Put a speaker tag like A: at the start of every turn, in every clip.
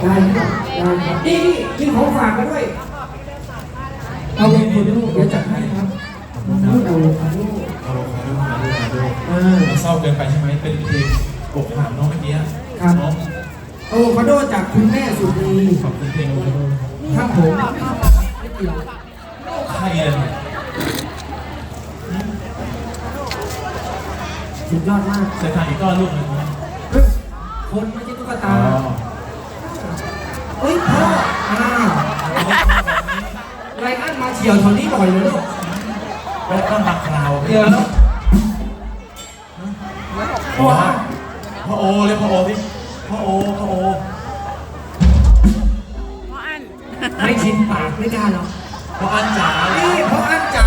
A: ได้ครับได้ครับนี่นี่มีของฝากมาด้วย เอาลงคนลูกเดี๋ยวจัดให้ครับเอาเอาเอาลูก
B: เอาลงมาดูมาดูมาดู
A: เออ
B: มันเศร้าเกินไปใช่ไหมเป็นเพลงอกหักน้องเมื่อกี้
A: ครับ
B: น้อง
A: อะโวคาโดจากคุณแม่สุดดี
B: ขอบคุณเพลงโอเค
A: ครับผมไม่เกี่ยว
B: ใครเลยเนี่ย
A: สุดยอดมาก
B: เคยทานอีกก้อนลูกหนึงไหม
A: เฮ้ยคนไม่ใช่ตุ๊ก
B: อ๋
A: ตา
B: อ
A: เฮ้ยพ่ออ้าวไรอันมาเฉียวแถวนี้บ่อยเลยลูก
B: แล้วก็หักคราว
A: เดี๋ยวแล้ว
B: พ่อพ่อโอเรียกพ่อโอสิพ่อโอพ่อโอ
A: ไม่ชินปากไม่กล้าหรอก
B: พ่ออันจ๋า
A: นี่เพราะอันจ๋า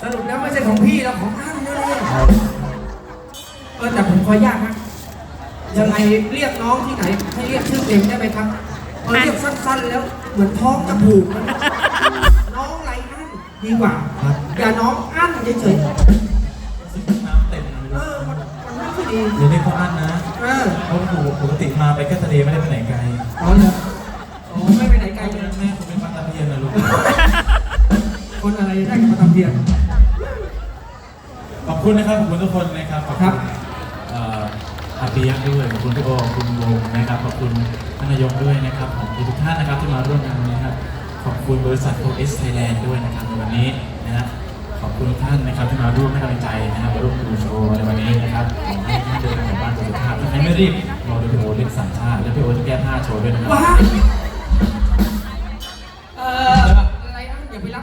A: สรุปแล้วไม่ใช่ของพี่แล้วของอันนี่เลยเออแต่ผมขออนุญาตนะ ยังไงเรียกน้องที่ไหนให้เรียกชื่อเต็มได้ไหมครับเออเรียกสั้นๆแล้วเหมือนท้องจะผูกมันน้องไรอันดีกว่าอย่าน้องอันเฉย
B: น้ำเต็มเลย
A: ๆเออมันมันไม่ค่อยดี
B: เดี๋ยวเรียกพ่ออันนะ
A: เออ
B: เพราะปปกติมาไปแค่ทะเลไม่ได้ไปไหนไกล
A: อ๋อเหรออ๋อไม่ไปไหนไกลเลย
B: แม่คุณเป็นปลาตะเพียนนะลูก
A: คนอะไรได้กับมาทำเพียร
B: ขอบคุณนะครับขอบคุณทุกคนนะครับขอบ
A: ครั
B: คุ
A: บ
B: ณเอ่อ อาเปียกด้วยขอบคุณพี่โอขอบคุณวงนะครับขอบคุณท่านนายกด้วยนะครับขอบคุณทุกท่านนะครับที่มาร่วมงานวันนี้ครับขอบคุณบริษัทโอเอสไทยแลนด์ด้วยนะครับในวันนี้นะครับขอบคุณทุกท่านนะครับที่มาร่วมให้กำลังใจนะครับมาร่วมดูโชว์ในวันนี้นะครับให้ท่านเดินทางกลับบ้านสุขภาพถ้าใครไม่รีบรอดูพี่โอเล่นสามชาติและพี่โอจะแก้ผ้าโชว์ด้วยนะครับ